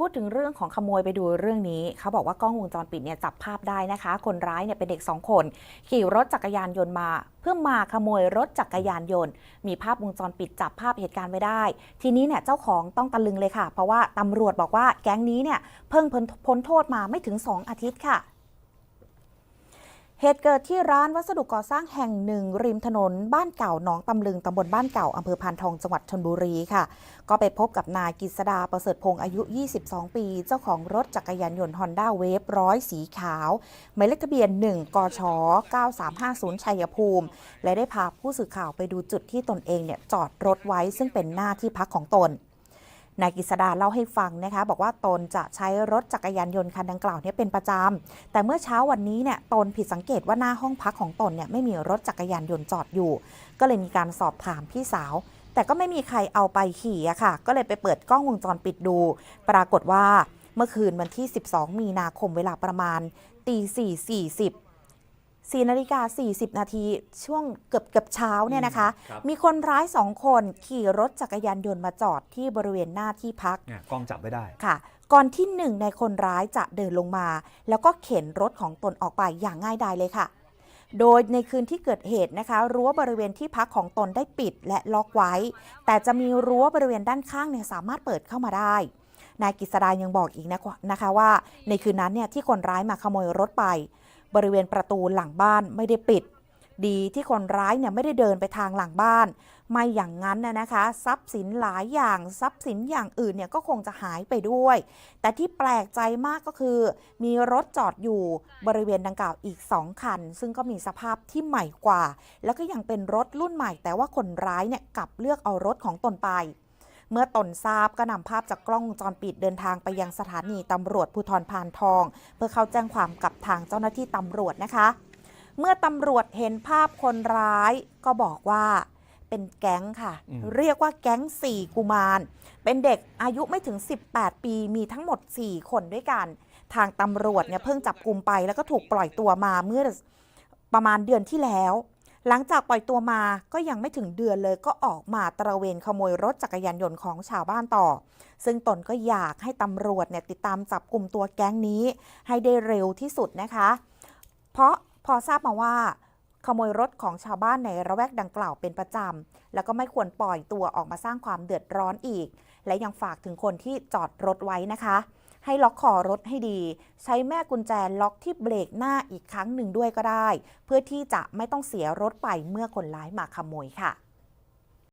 พูดถึงเรื่องของขโมยไปดูเรื่องนี้ เขาบอกว่ากล้องวงจรปิดเนี่ยจับภาพได้นะคะ คนร้ายเนี่ยเป็นเด็กสองคน ขี่รถจักรยานยนต์มา เพื่อมาขโมยรถจักรยานยนต์ มีภาพวงจรปิดจับภาพเหตุการณ์ไว้ได้ ทีนี้เนี่ยเจ้าของต้องตะลึงเลยค่ะ เพราะว่าตำรวจบอกว่าแก๊งนี้เนี่ยเพิ่งพ้นพ้นโทษมาไม่ถึง 2 อาทิตย์ค่ะ เหตุเกิดที่ร้านวัสดุก่อสร้างแห่งหนึ่ง ริมถนนบ้านเก่าหนองตำลึงตำบลบ้านเก่าอำเภอพานทองจังหวัดชนบุรีค่ะ ก็ไปพบกับนายกิษดาประเสริฐพงศ์อายุ 22 ปี เจ้าของรถจักรยานยนต์ฮอนด้าเวฟร้อยสีขาว หมายเลขทะเบียน 1 กช 9350 ชัยภูมิ และได้พาผู้สื่อข่าวไปดูจุดที่ตนเองเนี่ยจอดรถไว้ซึ่งเป็นหน้าที่พักของตน นายกิษดาเล่าให้ฟังนะคะ บอกว่าตนจะใช้รถจักรยานยนต์คันดังกล่าวเนี่ยเป็นประจำแต่เมื่อเช้าวันนี้เนี่ยตนผิดสังเกตว่าหน้าห้องพักของตนเนี่ยไม่มีรถจักรยานยนต์จอดอยู่ ก็เลยมีการสอบถามพี่สาว แต่ก็ไม่มีใครเอาไปขี่อะค่ะ ก็เลยไปเปิดกล้องวงจรปิดดู ปรากฏว่าเมื่อคืนวันที่ 12 มีนาคมเวลาประมาณตี4 40 4นาฬิกา40 นาทีช่วงเกือบเกือบเช้าเนี่ยนะคะ ครับ มีคนร้ายสองคนขี่รถจักรยานยนต์มาจอดที่บริเวณหน้าที่พัก เนี่ยกล้องจับไว้ได้ ค่ะก่อนที่หนึ่งในคนร้ายจะเดินลงมา แล้วก็เข็นรถของตนออกไปอย่างง่ายดายเลยค่ะ โดยในคืนที่เกิดเหตุนะคะ รั้วบริเวณที่พักของตนได้ปิดและล็อกไว้ แต่จะมีรั้วบริเวณด้านข้างเนี่ยสามารถเปิดเข้ามาได้ นายกิษดายังบอกอีกนะคะว่า ในคืนนั้นเนี่ยที่คนร้ายมาขโมยรถไป บริเวณประตูหลังบ้านไม่ได้ปิด ดีที่คนร้ายเนี่ยไม่ได้เดินไปทางหลังบ้าน ไม่อย่างนั้นนะนะคะ ทรัพย์สินหลายอย่างทรัพย์สินอย่างอื่นเนี่ยก็คงจะหายไปด้วย แต่ที่แปลกใจมากก็คือ มีรถจอดอยู่บริเวณดังกล่าวอีก 2 คัน ซึ่งก็มีสภาพที่ใหม่กว่า แล้วก็ยังเป็นรถรุ่นใหม่ แต่ว่าคนร้ายเนี่ยกลับเลือกเอารถของตนไป เมื่อตนทราบก็นำภาพจากกล้องวงจรปิดเดินทางไปยังสถานีตำรวจภูธรพานทอง เพื่อเข้าแจ้งความกับทางเจ้าหน้าที่ตำรวจนะคะ เมื่อตำรวจเห็นภาพคนร้ายก็บอกว่าเป็นแก๊งค่ะอืมเรียกว่าแก๊ง4กุมาร เป็นเด็กอายุไม่ถึง 18 ปีมีทั้งหมด 4 คนด้วยกัน ทางตำรวจเนี่ยเพิ่งจับกลุ่มไปแล้วก็ถูกปล่อยตัวมาเมื่อประมาณเดือนที่แล้ว หลังจากปล่อยตัวมาก็ยังไม่ถึงเดือนเลยก็ออกมาตระเวนขโมยรถจักรยานยนต์ของชาวบ้านต่อ ซึ่งตนก็อยากให้ตำรวจเนี่ยติดตามจับกลุ่มตัวแก๊งนี้ ให้ได้เร็วที่สุดนะคะ เพราะพอทราบมาว่าขโมยรถของชาวบ้านในระแวกดังกล่าวเป็นประจำ แล้วก็ไม่ควรปล่อยตัวออกมาสร้างความเดือดร้อนอีก และยังฝากถึงคนที่จอดรถไว้นะคะ ให้ล็อกคอรถให้ดี ใช้แม่กุญแจล็อกที่เบรกหน้าอีกครั้งหนึ่งด้วยก็ได้ เพื่อที่จะไม่ต้องเสียรถไปเมื่อคนร้ายมาขโมยค่ะ